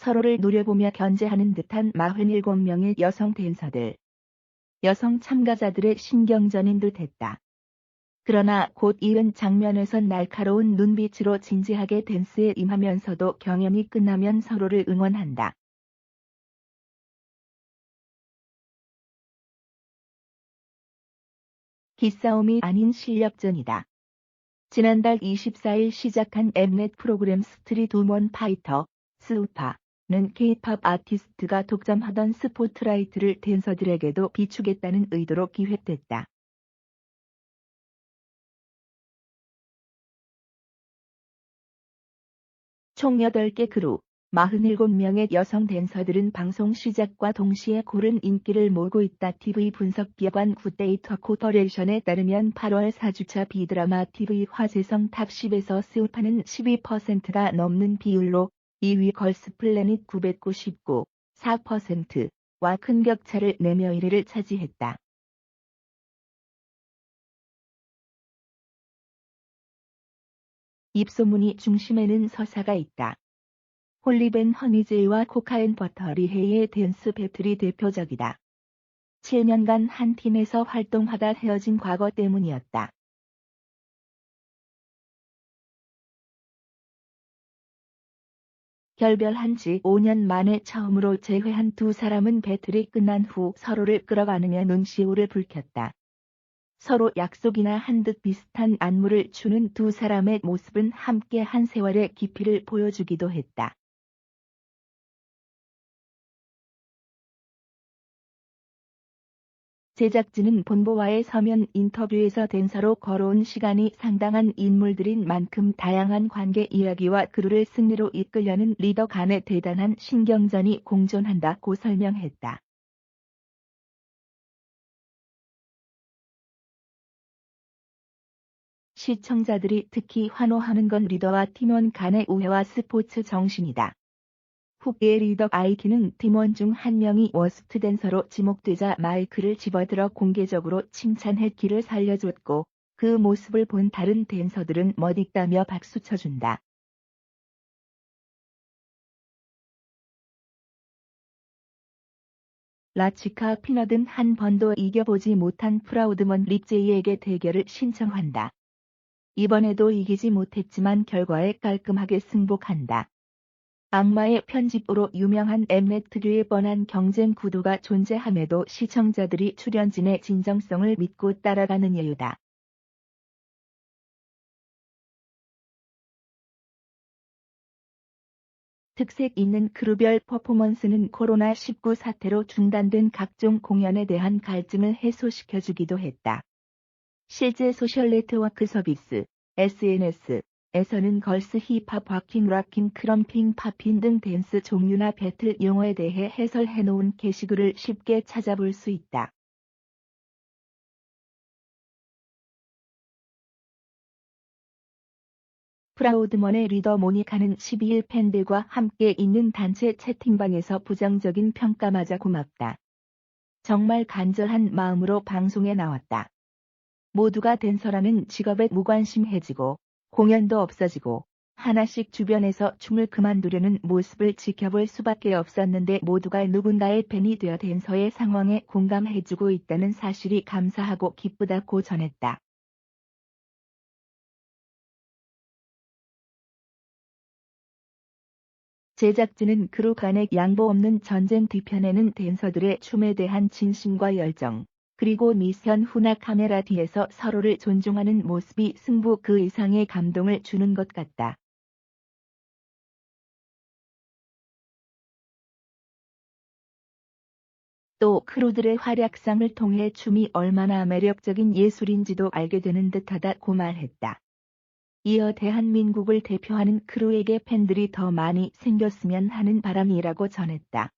서로를 노려보며 견제하는 듯한 47명의 여성 댄서들. 여성 참가자들의 신경전인 듯했다. 그러나 곧 이은 장면에선 날카로운 눈빛으로 진지하게 댄스에 임하면서도 경연이 끝나면 서로를 응원한다. 기싸움이 아닌 실력전이다. 지난달 24일 시작한 엠넷 프로그램 스트리트 우먼 파이터, 스우파 는 케이팝 아티스트가 독점하던 스포트라이트를 댄서들에게도 비추겠다는 의도로 기획됐다. 총 8개 그룹, 47명의 여성 댄서들은 방송 시작과 동시에 고른 인기를 모으고 있다. TV 분석 기관 굿데이터 코퍼레이션에 따르면 8월 4주차 비드라마 TV 화제성 탑10에서 스우파는 12%가 넘는 비율로 2위 걸스 플래닛 999, 4%와 큰 격차를 내며 1위를 차지했다. 입소문이 중심에는 서사가 있다. 홀리벤 허니제이와 코카인 버터리헤이의 댄스 배틀이 대표적이다. 7년간 한 팀에서 활동하다 헤어진 과거 때문이었다. 결별한 지 5년 만에 처음으로 재회한 두 사람은 배틀이 끝난 후 서로를 끌어가느며 눈시울을 붉혔다. 서로 약속이나 한 듯 비슷한 안무를 추는 두 사람의 모습은 함께 한 세월의 깊이를 보여주기도 했다. 제작진은 본보와의 서면 인터뷰에서 댄서로 걸어온 시간이 상당한 인물들인 만큼 다양한 관계 이야기와 그루를 승리로 이끌려는 리더 간의 대단한 신경전이 공존한다고 설명했다. 시청자들이 특히 환호하는 건 리더와 팀원 간의 우애와 스포츠 정신이다. 후기의 리더 아이키는 팀원 중 한 명이 워스트 댄서로 지목되자 마이크를 집어들어 공개적으로 칭찬해 기를 살려줬고 그 모습을 본 다른 댄서들은 멋있다며 박수 쳐준다. 라치카 피너든 한 번도 이겨보지 못한 프라우드먼 립제이에게 대결을 신청한다. 이번에도 이기지 못했지만 결과에 깔끔하게 승복한다. 악마의 편집으로 유명한 엠넷 특유의 뻔한 경쟁 구도가 존재함에도 시청자들이 출연진의 진정성을 믿고 따라가는 이유다. 특색 있는 크루별 퍼포먼스는 코로나19 사태로 중단된 각종 공연에 대한 갈증을 해소시켜주기도 했다. 실제 소셜 네트워크 서비스, SNS, 에서는 걸스 힙합 와킹 락킹 크럼핑 팝핀 등 댄스 종류나 배틀 용어에 대해 해설해 놓은 게시글을 쉽게 찾아볼 수 있다. 프라우드먼의 리더 모니카는 12일 팬들과 함께 있는 단체 채팅방에서 부정적인 평가마저 고맙다. 정말 간절한 마음으로 방송에 나왔다. 모두가 댄서라는 직업에 무관심해지고 공연도 없어지고 하나씩 주변에서 춤을 그만두려는 모습을 지켜볼 수밖에 없었는데 모두가 누군가의 팬이 되어 댄서의 상황에 공감해주고 있다는 사실이 감사하고 기쁘다고 전했다. 제작진은 그루 간의 양보 없는 전쟁 뒤편에는 댄서들의 춤에 대한 진심과 열정, 그리고 미션 후나 카메라 뒤에서 서로를 존중하는 모습이 승부 그 이상의 감동을 주는 것 같다. 또 크루들의 활약상을 통해 춤이 얼마나 매력적인 예술인지도 알게 되는 듯하다 고 말했다. 이어 대한민국을 대표하는 크루에게 팬들이 더 많이 생겼으면 하는 바람이라고 전했다.